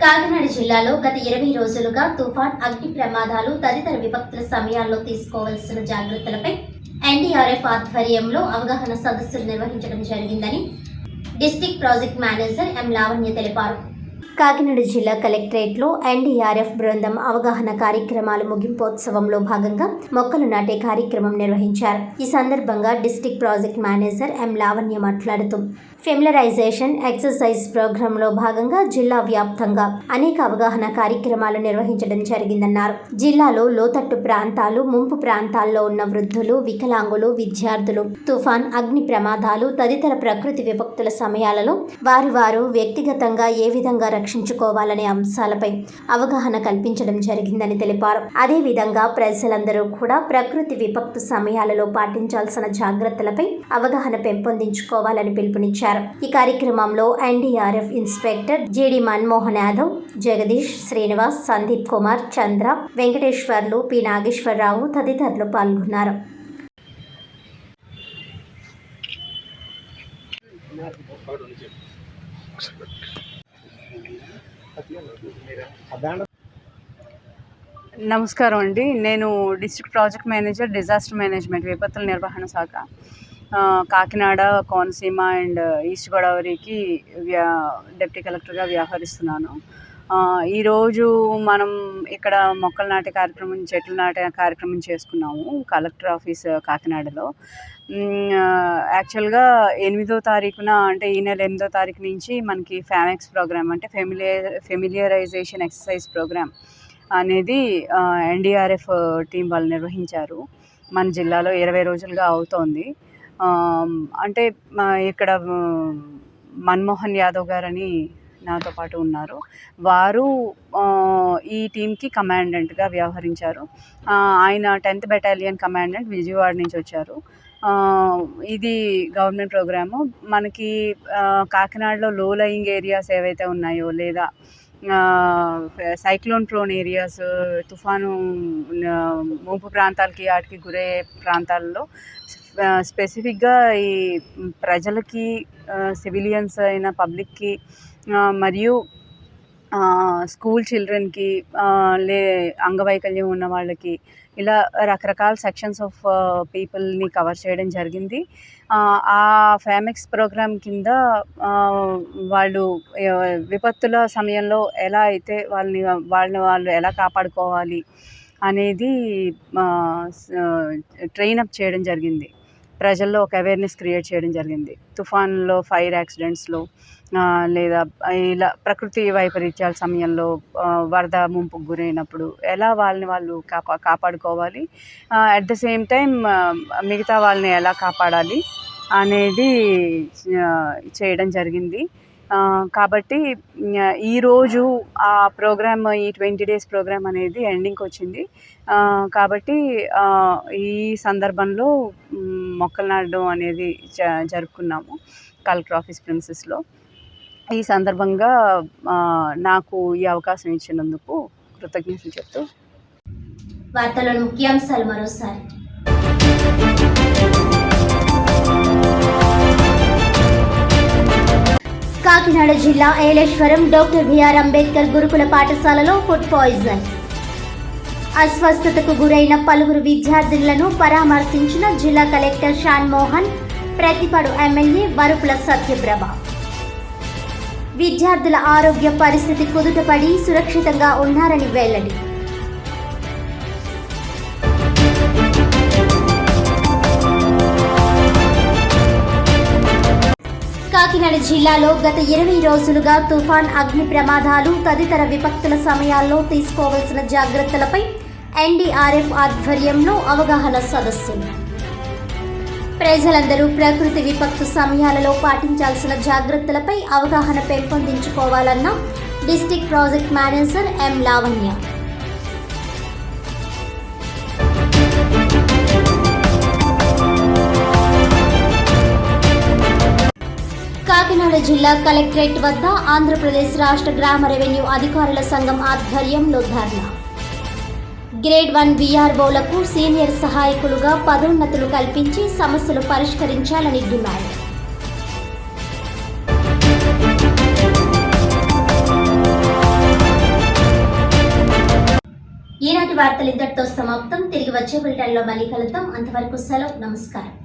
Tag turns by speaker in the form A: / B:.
A: కాకినాడ జిల్లాలో గత ఇరవై రోజులుగా తుఫాన్ అగ్ని ప్రమాదాలు తదితర విపత్తుల సమయాల్లో తీసుకోవాల్సిన జాగ్రత్తలపై ఎన్డీఆర్ఎఫ్ ఆధ్వర్యంలో అవగాహన సదస్సులు నిర్వహించడం జరిగిందని district project manager M Lavanya తెలిపారు. కాకినాడ జిల్లా కలెక్టరేట్లో ఎన్డీఆర్ఎఫ్ బృందం అవగాహన కార్యక్రమాలు ముగింపోత్సవంలో భాగంగా మొక్కలు నాటే కార్యక్రమం నిర్వహించారు. ఈ సందర్భంగా district project manager M Lavanya మాట్లాడుతూ ఫెమిలరైజేషన్ ఎక్సర్సైజ్ ప్రోగ్రాంలో భాగంగా జిల్లా వ్యాప్తంగా అనేక అవగాహన కార్యక్రమాలు నిర్వహించడం జరిగిందన్నారు. జిల్లాలో లోతట్టు ప్రాంతాలు ముంపు ప్రాంతాల్లో ఉన్న వృద్ధులు వికలాంగులు విద్యార్థులు తుఫాన్ అగ్ని ప్రమాదాలు తదితర ప్రకృతి విపక్తుల సమయాలలో వారి వారు వ్యక్తిగతంగా ఏ విధంగా రక్షించుకోవాలనే అంశాలపై అవగాహన కల్పించడం జరిగిందని తెలిపారు. అదేవిధంగా ప్రజలందరూ కూడా ప్రకృతి విపత్తు సమయాలలో పాటించాల్సిన జాగ్రత్తలపై అవగాహన పెంపొందించుకోవాలని పిలుపునిచ్చారు. ఈ కార్యక్రమంలో NDRF inspector GD Manmohan Yadav Jagadish Srinivas Sandeep Kumar Chandra Venkateswarlu P. Nageswara Rao తదితరులు పాల్గొన్నారు.
B: నమస్కారం అండి. నేను district project manager disaster management విపత్తుల నిర్వహణ శాఖ కాకినాడ కోనసీమ అండ్ ఈస్ట్ గోదావరికి వ్యా డిప్యూటీ కలెక్టర్గా వ్యవహరిస్తున్నాను. ఈరోజు మనం ఇక్కడ మొక్కలు నాటే కార్యక్రమం చెట్లు నాటే కార్యక్రమం చేసుకున్నాము కలెక్టర్ ఆఫీస్ కాకినాడలో. యాక్చువల్గా ఎనిమిదో తారీఖున అంటే ఈ నెల ఎనిమిదో తారీఖు నుంచి మనకి ఫ్యామెక్స్ ప్రోగ్రామ్ అంటే ఫెమిలియర్ ఫెమిలియరైజేషన్ ఎక్సర్సైజ్ ప్రోగ్రామ్ అనేది ఎన్డీఆర్ఎఫ్ టీం వాళ్ళు నిర్వహించారు. మన జిల్లాలో ఇరవై రోజులుగా అవుతోంది. అంటే ఇక్కడ మన్మోహన్ యాదవ్ గారని నాతో పాటు ఉన్నారు. వారు ఈ టీంకి కమాండెంట్గా వ్యవహరించారు. ఆయన టెన్త్ బెటాలియన్ కమాండెంట్ విజయవాడ నుంచి వచ్చారు. ఇది గవర్నమెంట్ ప్రోగ్రాము. మనకి కాకినాడలో లో లయింగ్ ఏరియాస్ ఏవైతే ఉన్నాయో లేదా సైక్లోన్ ప్రోన్ ఏరియాస్ తుఫాను ముంపు ప్రాంతాలకి వాటికి గురయ్యే ప్రాంతాల్లో స్పెసిఫిక్గా ఈ ప్రజలకి సివిలియన్స్ అయిన పబ్లిక్కి మరియు స్కూల్ చిల్డ్రన్కి లే అంగవైకల్యం ఉన్న వాళ్ళకి ఇలా రకరకాల సెక్షన్స్ ఆఫ్ పీపుల్ని కవర్ చేయడం జరిగింది. ఆ, ఆ ఫేమెక్స్ ప్రోగ్రామ్ కింద వాళ్ళు విపత్తుల సమయంలో ఎలా అయితే వాళ్ళని వాళ్ళని వాళ్ళు ఎలా కాపాడుకోవాలి అనేది ట్రైన్ అప్ చేయడం జరిగింది. ప్రజల్లో ఒక అవేర్నెస్ క్రియేట్ చేయడం జరిగింది. తుఫాన్లో ఫైర్ యాక్సిడెంట్స్లో లేదా ఇలా ప్రకృతి వైపరీత్యాల సమయంలో వరద ముంపుకు గురైనప్పుడు ఎలా వాళ్ళని వాళ్ళు కాపా కాపాడుకోవాలి? అట్ ద సేమ్ టైం మిగతా వాళ్ళని ఎలా కాపాడాలి అనేది చేయడం జరిగింది. కాబట్టి ఈరోజు ఆ ప్రోగ్రామ్ ఈ ట్వంటీ డేస్ ప్రోగ్రామ్ అనేది ఎండింగ్కి వచ్చింది కాబట్టి ఈ సందర్భంలో మొక్కలు నాటడం అనేది జ జరుపుకున్నాము కలెక్టర్ ఆఫీస్ ప్రిన్సెస్లో. ఈ సందర్భంగా నాకు ఈ అవకాశం ఇచ్చినందుకు కృతజ్ఞతలు చెప్తూ.
A: వార్తలను ముఖ్యాంశాలు మరోసారి. కాకినాడ జిల్లా ఏలేశ్వరం డాక్టర్ బిఆర్ అంబేద్కర్ గురుకుల పాఠశాలలో ఫుడ్ పాయిజన్. అస్వస్థతకు గురైన పలువురు విద్యార్థులను పరామర్శించిన జిల్లా కలెక్టర్ షాన్ మోహన్ ప్రతిపడు ఎమ్మెల్యే వరుపుల సత్యప్రభ. విద్యార్థుల ఆరోగ్య పరిస్థితి కుదుటపడి సురక్షితంగా ఉన్నారని వెల్లడి. కాకినాడ జిల్లాలో గత ఇరవై రోజులుగా తుఫాన్ అగ్ని ప్రమాదాలు తదితర విపత్తుల సమయాల్లో తీసుకోవాల్సిన జాగ్రత్తలపై ఎన్డీఆర్ఎఫ్ ఆధ్వర్యంలో అవగాహన సదస్సులు ప్రజలందరూ ప్రకృతి విపత్తు సమయాలలో పాటించాల్సిన జాగ్రత్తలపై అవగాహన పెంపొందించుకోవాలన్న district project manager M Lavanya. Kakinada జిల్లా కలెక్టరేట్ వద్ద ఆంధ్రప్రదేశ్ రాష్ట్ర గ్రామ రెవెన్యూ అధికారుల సంఘం ఆధ్వర్యంలో ధర్నా. గ్రేడ్ వన్ విఆర్ఓలకు సీనియర్ సహాయకులుగా పదోన్నతులు కల్పించి సమస్యలు పరిష్కరించాలని డిమాండ్. ఈనాటి వార్తలు ఇంతటితో సమాప్తం. తిరిగి వచ్చే బులెటిన్లో మళ్ళీ కలుద్దాం. అంతవరకు సెలవు. నమస్కారం.